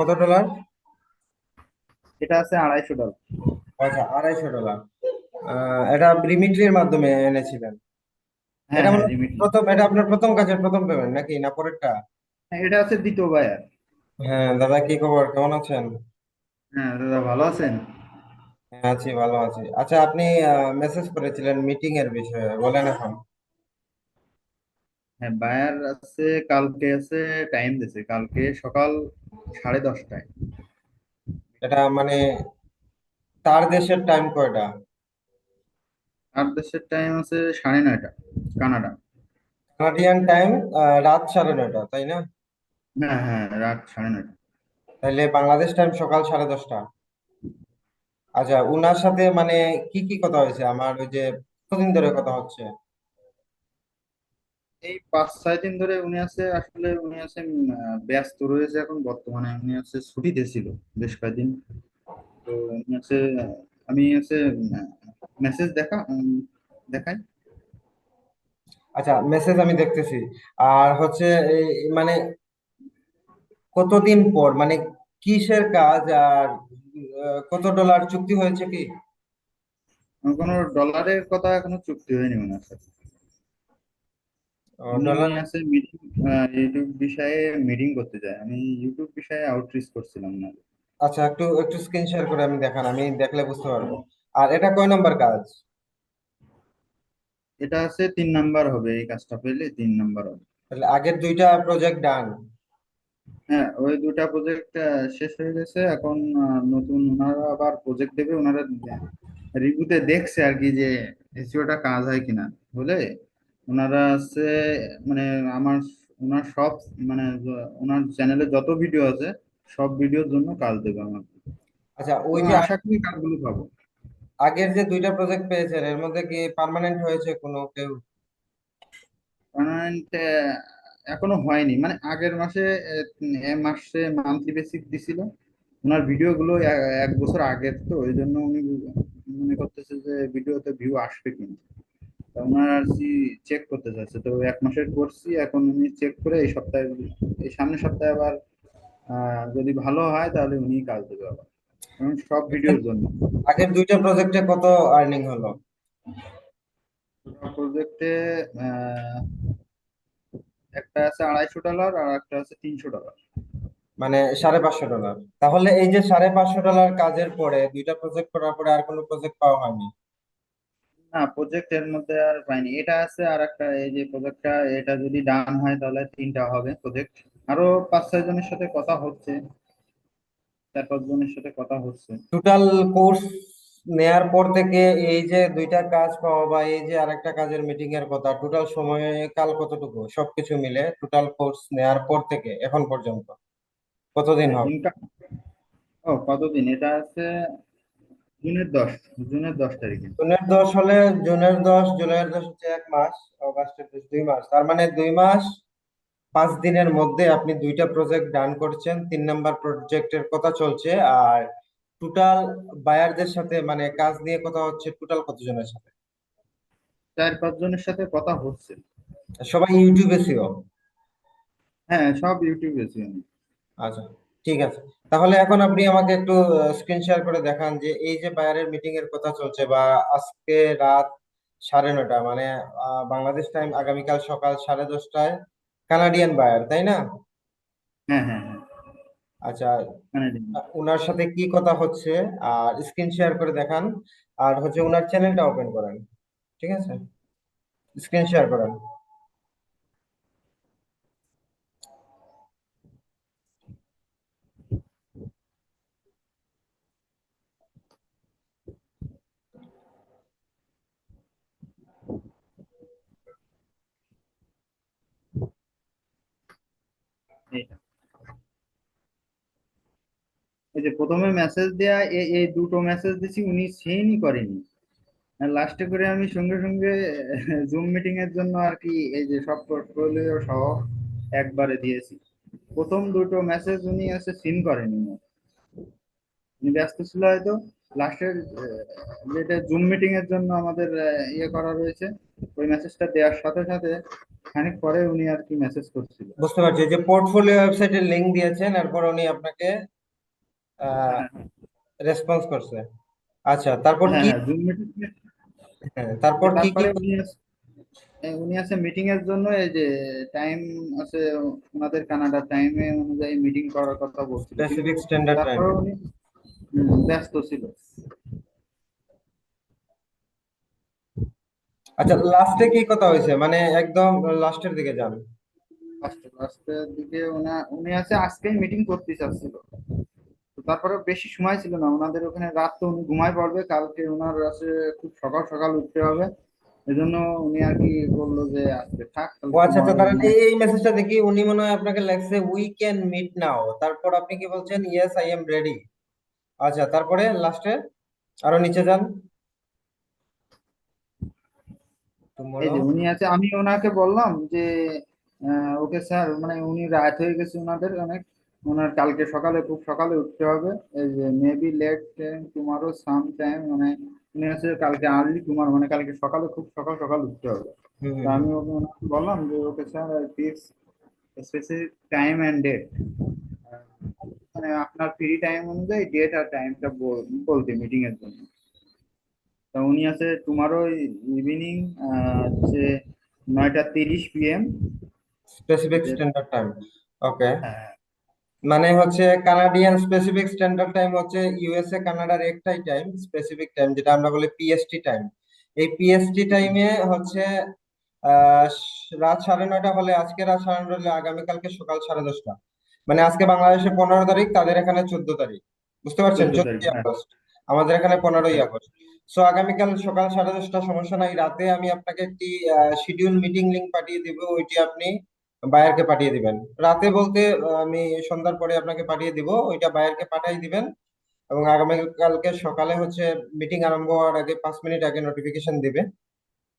কত ডলার? এটা আছে আড়াইশো ডলার। আচ্ছা আড়াইশো ডলার। এটা রিমিটরির মাধ্যমে এনেছিলেন। হ্যাঁ এটা হ্যাঁ প্রথম এটা আপনার প্রথম কাজের প্রথম পেমেন্ট নাকি না পরেরটা? এটা আছে দ্বিতীয় বায়ার হ্যাঁ দাদা কি খবর? কেমন আছেন? হ্যাঁ দাদা ভালো আছেন? হ্যাঁ আছি ভালো আছি। আচ্ছা আপনি মেসেজ করেছিলেন মিটিং এর বিষয়ে বলেন এখন। হ্যাঁ বায়ার আছে কালকে আছে টাইম দিছে। কালকে সকাল সাড়ে দশটায়। এটা মানে তার দেশের টাইম কয়টা? আর দেশের টাইম আছে সাড়ে নয়টা কানাডা। কানাডিয়ান টাইম রাত সাড়ে নয়টা তাই না? হ্যাঁ হ্যাঁ রাত সাড়ে নয়টা। তাহলে বাংলাদেশ টাইম সকাল সাড়ে দশটা। আচ্ছা উনার সাথে মানে কি কি কথা হয়েছে? আমার ওই যে কতদিন ধরে কথা হচ্ছে? এই পাঁচ ছয় দিন ধরে উনি আছে আসলে উনি আছে ব্যস্ত রয়েছে এখন। বর্তমানে উনি আছে ছুটিতে ছিল বেশ কয়েকদিন। তো উনি আছে আমি আছে মেসেজ দেখা দেখাই। আচ্ছা মেসেজ আমি দেখতেছি। আর হচ্ছে মানে কতদিন পর মানে কিসের কাজ আর কত ডলার চুক্তি হয়েছে কি? কোনো ডলারের কথা এখনও চুক্তি হয়নি ওনার সাথে উনি ডলার আছে ইউটিউব বিষয়ে মিটিং করতে চায় আমি ইউটিউব বিষয়ে আউটরিচ করছিলাম না। আচ্ছা একটু একটু স্ক্রিন শেয়ার করে আমি দেখান আমি দেখলে বুঝতে পারব। আর এটা কয় নাম্বার কাজ? এটা আছে তিন নাম্বার হবে এই কাজটা পেলে তিন নাম্বার হবে। তাহলে আগের দুইটা প্রজেক্ট ডান হ্যাঁ ওই দুটা প্রজেক্ট শেষ হয়ে গেছে। এখন নতুন ওনারা আবার প্রজেক্ট দেবে ওনারা রিভিউতে দেখছে আর কি যে এসইওটা কাজ হয় কিনা। বলে ওনারা আছে মানে আমার ওনার সব মানে ওনার চ্যানেলে যত ভিডিও আছে সব ভিডিওর জন্য কাজ দেবে আমার আচ্ছা ওই যে আশা করি কাজগুলো পাবো। আগের যে দুইটা প্রজেক্ট পেয়েছেন এর মধ্যে কি পার্মানেন্ট হয়েছে কোনো কেউ? পার্মানেন্ট এখনও হয়নি। মানে আগের মাসে মাসে মান্থলি বেসিক দিছিল। ওনার ভিডিও গুলো এক বছর আগের তো ওই জন্য উনি মনে করতেছে যে ভিডিওতে ভিউ আসবে কিনা ওনার আর কি চেক করতে চাচ্ছে। তো এক মাসের করছি এখন উনি চেক করে এই সপ্তাহে এই সামনের সপ্তাহে আবার যদি ভালো হয় তাহলে উনি কাজ দেবে আবার। সব ভিডিওর জন্য। আগের দুইটা প্রজেক্টে কত আর্নিং হলো? প্রজেক্টে একটা আছে আড়াইশো ডলার আর একটা আছে তিনশো ডলার মানে সাড়ে পাঁচশো ডলার তাহলে এই যে সাড়ে পাঁচশো ডলার কাজের পরে দুইটা প্রজেক্ট করার পরে আর কোনো প্রজেক্ট পাওয়া হয়নি? না প্রজেক্ট এর মধ্যে আর পাইনি এটা আছে আর একটা এই যে প্রজেক্টটা এটা যদি ডান হয় তাহলে তিনটা হবে প্রজেক্ট আরও পাঁচ ছয় জনের সাথে কথা হচ্ছে। চার পাঁচ জনের সাথে কথা হচ্ছে। টোটাল কোর্স নেয়ার পর থেকে এই যে দুইটা কাজ পাওয়া বা এই যে আরেকটা কাজের মিটিং এর কথা টোটাল সময় কাল কতটুকু? সবকিছু মিলে টোটাল কোর্স নেয়ার পর থেকে এখন পর্যন্ত। কতদিন হবে? ও কতদিন? এটা আছে জুনের দশ জুনের দশ তারিখে। জুনের দশ হলে জুনের দশ জুলাইয়ের দশ হচ্ছে এক মাস অগাস্টের দশ দুই মাস। তার মানে দুই মাস পাঁচ দিনের মধ্যে আপনি দুইটা প্রজেক্ট ডান করছেন তিন নাম্বার প্রজেক্টের কথা চলছে আর টোটাল বায়ারদের সাথে মানে কাজ নিয়ে কথা হচ্ছে টোটাল কতজনের সাথে? চার পাঁচ জনের সাথে কথা হচ্ছে। সবাই ইউটিউবে সিও? হ্যাঁ সব ইউটিউবে আছে আচ্ছা ঠিক আছে। তাহলে এখন আপনি আমাকে একটু স্ক্রিন শেয়ার করে দেখান যে এই যে বায়ারের মিটিং এর কথা চলছে বা আজকে রাত সাড়ে নটা মানে বাংলাদেশ টাইম আগামীকাল সকাল সাড়ে দশটায় কানাডিয়ান বায়ার তাই না? হ্যাঁ হ্যাঁ হ্যাঁ। আচ্ছা ওনার সাথে কি কথা হচ্ছে? আর স্ক্রিন শেয়ার করে দেখান। আর হচ্ছে ওনার চ্যানেলটা ওপেন করেন ঠিক আছে? স্ক্রিন শেয়ার করেন। এই যে প্রথমে মেসেজ দেয়া এই দুটো মেসেজ দিছি, উনি সেন্ডই করেনি। লাস্টে করে আমি সঙ্গে সঙ্গে জুম মিটিং এর জন্য আর কি, এই যে সব পোর্টফোলিও সহ একবারে দিয়েছি। প্রথম দুটো মেসেজ উনি আছে সিন করেনি। উনি ব্যস্ত ছিল হয়তো। লাস্টের যেটা জুম মিটিং এর জন্য আমাদের ইয়ে করা রয়েছে ওই মেসেজটা দেওয়ার সাথে সাথে খানিক পরে উনি আর কি মেসেজ করছিল। বুঝতে পারছি যে পোর্টফোলিও ওয়েবসাইটের লিংক দিয়েছেন এরপর উনি আপনাকে হ্যাঁ রেসপন্স করছে। আচ্ছা তারপর হ্যাঁ কি হ্যাঁ জুম মিটিং হ্যাঁ, তারপর কি কি উনি উনি আছে মিটিং এর জন্য এই যে টাইম আছে ওনাদের কানাডা টাইমে অনুযায়ী মিটিং করার কথা বলছিল। স্পেসিফিক স্ট্যান্ডার্ড টাইম ব্যস্ত ছিল। আচ্ছা লাস্টে কি কথা হয়েছে? মানে একদম লাস্টের দিকে যান। লাস্টের দিকে ওনা উনি আছে আজকেই মিটিং করতে চাচ্ছিল। তো তারপরে বেশি সময় ছিল না। ওনাদের ওখানে রাত তো উনি ঘুমায় পড়বে কালকে ওনার আছে খুব সকাল সকাল উঠতে হবে। এজন্য উনি আর কি বলল যে আজকে থাক আচ্ছা আচ্ছা তাহলে এই মেসেজটা দেখি উনি মনে হয় আপনাকে লেখছে উই ক্যান মিট নাও তারপর আপনি কি বলছেন? ইয়েস আই এম রেডি আচ্ছা তারপরে লাস্টে আরও নিচে যান। উনি আছে আমি ওনাকে বললাম যে ওকে স্যার মানে উনি রাত হয়ে গেছে ওনাদের অনেক। ওনার কালকে সকালে খুব সকালে উঠতে হবে। এই যে maybe late tomorrow some time মানে উনি আছে কালকে আর্লি টুমারো মানে কালকে সকালে খুব সকাল সকাল উঠতে হবে। তো আমি ওকে ওনাকে বললাম যে okay sir fix specific time and date মানে আপনার ফ্রি টাইম অনুযায়ী ডেট আর টাইমটা বলতে মিটিং এর জন্য। তা উনি আছে টুমারো ইভিনিং হচ্ছে নয়টা তিরিশ PM specific standard time okay মানে হচ্ছে কানাডিয়ান স্পেসিফিক স্ট্যান্ডার্ড টাইম হচ্ছে ইউএসএ কানাডার একটাই টাইম স্পেসিফিক টাইম যেটা আমরা বলি পিএসটি টাইম এই পিএসটি টাইমে হচ্ছে রাত সাড়ে নয়টা হলে আজকে রাত সাড়ে নয়টা হলে আগামীকালকে সকাল সাড়ে দশটা। মানে আজকে বাংলাদেশে পনেরো তারিখ তাদের এখানে চোদ্দ তারিখ। বুঝতে পারছেন? 14 চোদ্দই হ্যাঁ। আগস্ট। আমাদের এখানে পনেরোই আগস্ট। সো আগামীকাল সকাল সাড়ে দশটা সমস্যা নাই। রাতে আমি আপনাকে একটি শিডিউল মিটিং লিংক পাঠিয়ে দিব ওইটি আপনি বায়ারকে পাঠিয়ে দিবেন। রাতে বলতে আমি সন্ধ্যার পরে আপনাকে পাঠিয়ে দিব ওইটা বায়ারকে পাঠিয়ে দিবেন। এবং আগামীকালকে সকালে হচ্ছে মিটিং আরম্ভ হওয়ার আগে পাঁচ মিনিট আগে নোটিফিকেশন দিবে।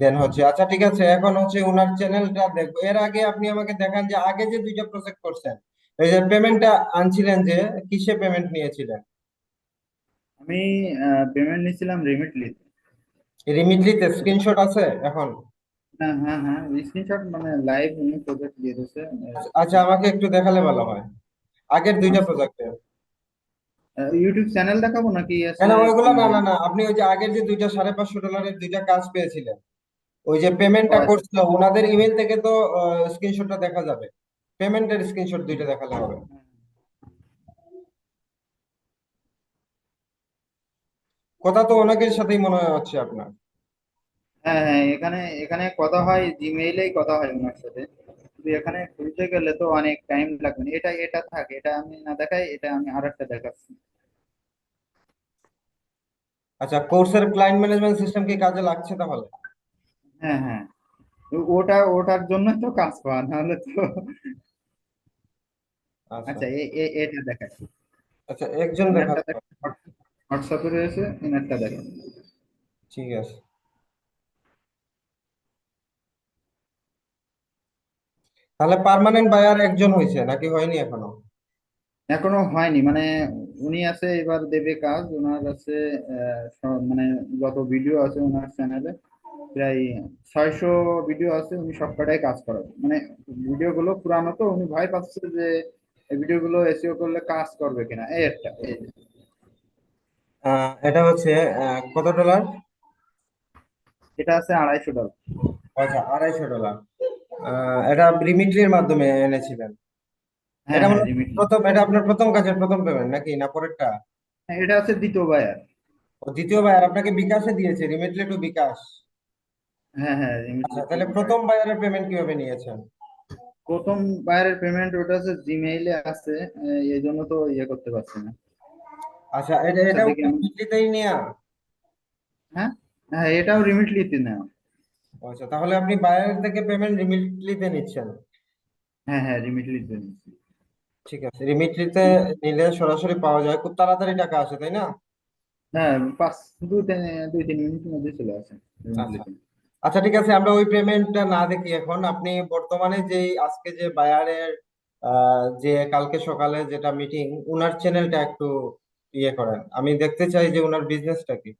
দেন হচ্ছে আচ্ছা ঠিক আছে এখন হচ্ছে ওনার চ্যানেলটা দেখব। এর আগে আপনি আমাকে দেখান যে আগে যে দুইটা প্রজেক্ট করছেন এই যে পেমেন্টটা আনছিলেন যে কিসে পেমেন্ট নিয়েছিলেন? আমি পেমেন্ট নিয়েছিলাম রিমিটলি রিমিটলিতে স্ক্রিনশট আছে এখন? হ্যাঁ হ্যাঁ হ্যাঁ স্ক্রিনশট মানে লাইভ উনি প্রজেক্ট দিয়ে দিয়েছে। আচ্ছা আমাকে একটু দেখালে ভালো হয়। আগের দুইটা প্রজেক্টে ইউটিউব চ্যানেল দেখাবো নাকি? না না ওইগুলো না না না আপনি ওই যে আগের যে দুইটা সাড়ে পাঁচশো ডলারের দুইটা কাজ পেয়েছিলেন ওই যে পেমেন্টটা আচ্ছা। করছিল ওনাদের ইমেল থেকে তো স্ক্রিনশটটা দেখা যাবে। পেমেন্টের স্ক্রিনশট দুইটা দেখালে হবে। কথা তো অনেকের সাথেই মনে হচ্ছে আপনার। হ্যাঁ হ্যাঁ এখানে এখানে কথা হয় জিমেইলেই কথা হয় ওনার সাথে। কিন্তু এখানে খুলতে গেলে তো অনেক টাইম লাগবে। এটা এটা থাকে এটা আমি না দেখাই এটা আমি আর একটা দেখাচ্ছি। আচ্ছা কোর্সের ক্লায়েন্ট ম্যানেজমেন্ট সিস্টেম কি কাজে লাগছে তাহলে? হ্যাঁ হ্যাঁ। ওটা ওটার জন্য তো কাজ পাওয়া নাহলে তো আচ্ছা। আচ্ছা এটা দেখাচ্ছি। আচ্ছা একজন হোয়াটসঅ্যাপে রয়েছে ইনারটা দেখেন ঠিক আছে। তাহলে পার্মানেন্ট বায়ার একজন হয়েছে নাকি হয়নি এখনও? এখনও হয়নি মানে উনি আছে এবার দেবে কাজ ওনার আছে মানে যত ভিডিও আছে ওনার চ্যানেলে প্রায় ছয়শো ভিডিও আছে উনি সব কটাই কাজ করাবে। মানে ভিডিও গুলো পুরানো তো উনি ভয় পাচ্ছে যে এই ভিডিও গুলো এসইও করলে কাজ করবে কিনা। এই একটা এটা হচ্ছে কত ডলার এটা আছে আড়াইশো ডলার আচ্ছা আড়াইশো ডলার এটা রিমিটলির মাধ্যমে এনেছিলেন। হ্যাঁ এটা হ্যাঁ। প্রথম এটা আপনার প্রথম কাজের প্রথম পেমেন্ট নাকি না পরেরটা? হ্যাঁ, এটা আছে দ্বিতীয় বায়ার দ্বিতীয় বায়ার আপনাকে বিকাশে দিয়েছে রিমিটলি টু বিকাশ। হ্যাঁ হ্যাঁ আচ্ছা তাহলে প্রথম বায়ারের পেমেন্ট কীভাবে নিয়েছেন? প্রথম বায়ারের পেমেন্ট ওটা আছে জিমেইলে আছে এই জন্য তো ইয়ে করতে পারছি না। আচ্ছা এটা আচ্ছা, এটাও রিমিটলিতেই নেয়া? হ্যাঁ হ্যাঁ এটাও রিমিটলিতে নেওয়া আচ্ছা তাহলে আপনি বায়ারের থেকে পেমেন্ট রিমিটলিতে নিচ্ছেন। হ্যাঁ হ্যাঁ রিমিটলিতে নিচ্ছি। ঠিক আছে রিমিটলিতে নিলে সরাসরি পাওয়া যায় খুব তাড়াতাড়ি টাকা আসে তাই না? হ্যাঁ পাঁচ দুই তিন দুই তিন মিনিটের মধ্যে চলে আসে। আচ্ছা। আচ্ছা ঠিক আছে আমরা ওই পেমেন্টটা না দেখি এখন। আপনি বর্তমানে যেই আজকে যে বায়ারের যে কালকে সকালে যেটা মিটিং উনার চ্যানেলটা একটু ইয়ে করেন। আমি দেখতে চাই যে ওনার বিজনেসটা কি।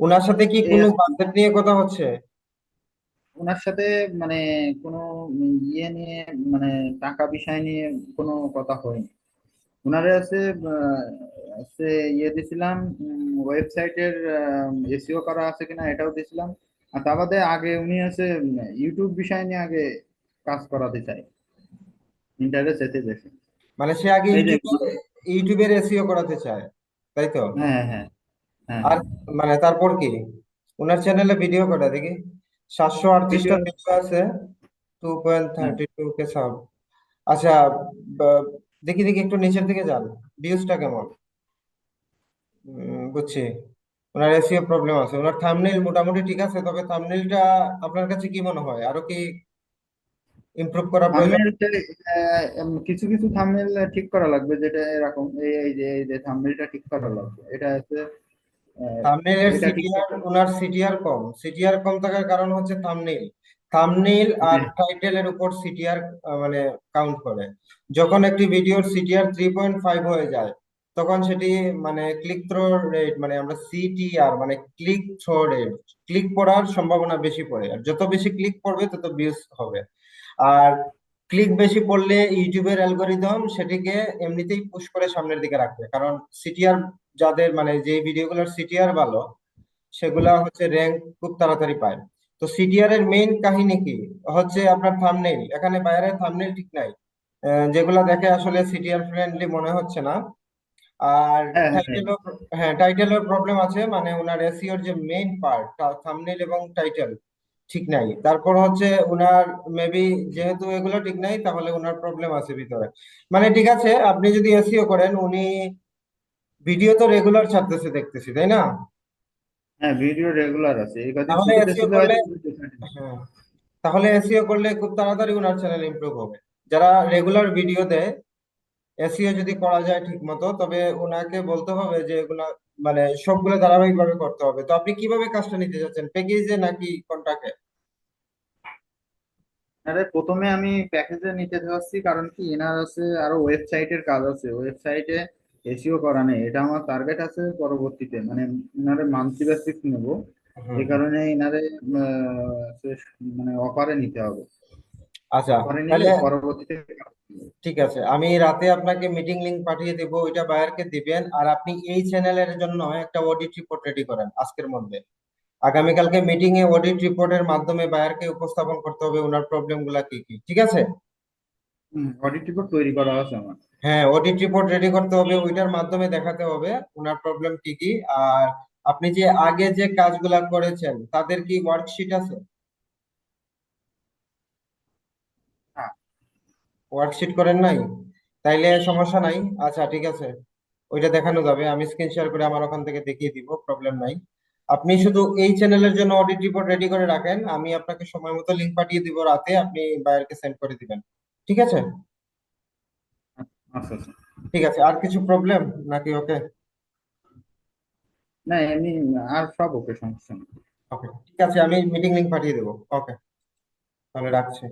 ওনার সাথে কি কোনো বাজেট নিয়ে কথা হচ্ছে? ওনার সাথে মানে কোনো ইয়ে নিয়ে মানে টাকা বিষয় নিয়ে কোনো কথা হয়নি। ওনারে আছে আছে ইয়ে দিছিলাম ওয়েবসাইটের এসইও করা আছে কিনা এটাও দিছিলাম আর তা বাদে আগে উনি আছে ইউটিউব বিষয় নিয়ে আগে কাজ করাতে চাই ইন্টারেস্ট এতে বেশি। মানে সে আগে ইউটিউবের এসইও করাতে চায় তাই তো? হ্যাঁ হ্যাঁ হ্যাঁ। আর মানে তারপর কি? ওনার চ্যানেলে ভিডিও কটা দেখি? সাতশো আটত্রিশটা ভিডিও আছে two point thirty two K sub. আচ্ছা দেখি দেখি একটু নিচের দিকে যান ভিউজটা কেমন? বুঝছি। ওনার এসইও প্রবলেম আছে। ওনার থাম্বনেইল মোটামুটি ঠিক আছে তবে থাম্বনেইলটা আপনার কাছে কি মনে হয়? আরও কি ইমপ্রুভ করা প্রয়োজন? কিছু কিছু থাম্বনেল ঠিক করা লাগবে যেটা এরকম এই যে এই যে থাম্বনেলটা ঠিক করা লাগবে। এটা হচ্ছে থাম্বনেইলের সিটিআর ওনার সিটিআর কম। সিটিআর কম থাকার কারণ হচ্ছে থাম্বনেইল থাম্বনেইল আর। টাইটেলের উপর সিটিআর মানে কাউন্ট করে। যখন একটি ভিডিওর সিটিআর থ্রি পয়েন্ট ফাইভ হয়ে যায় তখন সেটি মানে ক্লিক থ্রো রেট মানে আমরা সিটিআর মানে ক্লিক থ্রো রেট ক্লিক পড়ার সম্ভাবনা বেশি পড়ে। আর যত বেশি ক্লিক পড়বে তত ভিউজ হবে। আর ক্লিক বেশি পড়লে ইউটিউবের অ্যালগোরিদম সেটিকে এমনিতেই পুশ করে সামনের দিকে রাখবে। কারণ সিটিআর যাদের মানে যে ভিডিওগুলোর সিটিআর ভালো, সেগুলা হচ্ছে র্যাঙ্ক খুব তাড়াতাড়ি পায়। তো সিটিআর এর মেইন কাহিনী কি? হচ্ছে আপনার থাম্বনেইল এখানে বাইরে থাম্বনেইল ঠিক নাই। যেগুলা দেখে আসলে সিটিআর ফ্রেন্ডলি মনে হচ্ছে না। আর হ্যাঁ হ্যাঁ টাইটেলও হ্যাঁ টাইটেলের প্রবলেম আছে মানে ওনার এসইওর যে মেইন পার্ট থাম্বনেইল এবং টাইটেল ঠিক নাই। তারপর হচ্ছে ওনার মেবি যেহেতু এগুলো ঠিক নাই তাহলে ওনার প্রবলেম আছে ভিতরে। মানে ঠিক আছে আপনি যদি এসিও করেন উনি ভিডিও তো রেগুলার ছাড়তেছে দেখতেছি তাই না? হ্যাঁ ভিডিও রেগুলার আছে। এই তাহলে এসইও করলে। হ্যাঁ তাহলে এসইও করলে খুব তাড়াতাড়ি ওনার চ্যানেল ইমপ্রুভ হবে। যারা রেগুলার ভিডিও দেয় এসইও যদি করা যায় ঠিক মতো তবে ওনাকে বলতে হবে যে এগুলা মানে সবগুলো ধারাবাহিকভাবে করতে হবে। তো আপনি কীভাবে কাজটা নিতে চাচ্ছেন প্যাকেজে নাকি কন্ট্রাক্টে আরে প্রথমে আমি প্যাকেজে নিতে চাচ্ছি কারণ কি এনার আছে আরও ওয়েবসাইটের কাজ আছে। ওয়েবসাইটে এসিও করা নেই এটা আমার টার্গেট আছে পরবর্তীতে। মানে এনারে মান্থলি বেসিস নেব। এই কারণে এনারে মানে অফারে নিতে হবে। আচ্ছা তাহলে পরবর্তীতে ঠিক আছে আমি রাতে আপনাকে মিটিং লিংক পাঠিয়ে দেবো ওইটা বায়ারকে দিবেন আর আপনি এই চ্যানেলের জন্য একটা অডিট রিপোর্ট রেডি করেন আজকের মধ্যে। আগামীকালকে মিটিং এ অডিট রিপোর্টের মাধ্যমে বায়ারকে উপস্থাপন করতে হবে ওনার প্রবলেমগুলা কি কি ঠিক আছে? অডিট রিপোর্ট তৈরি করা আছে আমার। হ্যাঁ অডিট রিপোর্ট রেডি করতে হবে ওইটার মাধ্যমে দেখাতে হবে ওনার প্রবলেম কি কি আর আপনি যে আগে যে কাজগুলা করেছেন তাদের কি ওয়ার্কশিট আছে হ্যাঁ ওয়ার্কশিট করেন নাই? তাইলে সমস্যা নাই। আচ্ছা ঠিক আছে। ওইটা দেখানো যাবে। আমি স্ক্রিন শেয়ার করে আমার ওখান থেকে দেখিয়ে দিব প্রবলেম নাই। আপনি শুধু এই চ্যানেলের জন্য অডিট রিপোর্ট রেডি করে রাখেন। আমি আপনাকে সময় মতো লিংক পাঠিয়ে দিব রাতে। আপনি বায়ারকে সেন্ড করে দিবেন। ঠিক আছে? আচ্ছা আচ্ছা। ঠিক আছে। আর কিছু প্রবলেম নাকি ওকে? না এমনি আর সব ওকে সমস্যা নেই। ওকে ঠিক আছে। আমি মিটিং লিংক পাঠিয়ে দেবো। ওকে। তাহলে রাখছি।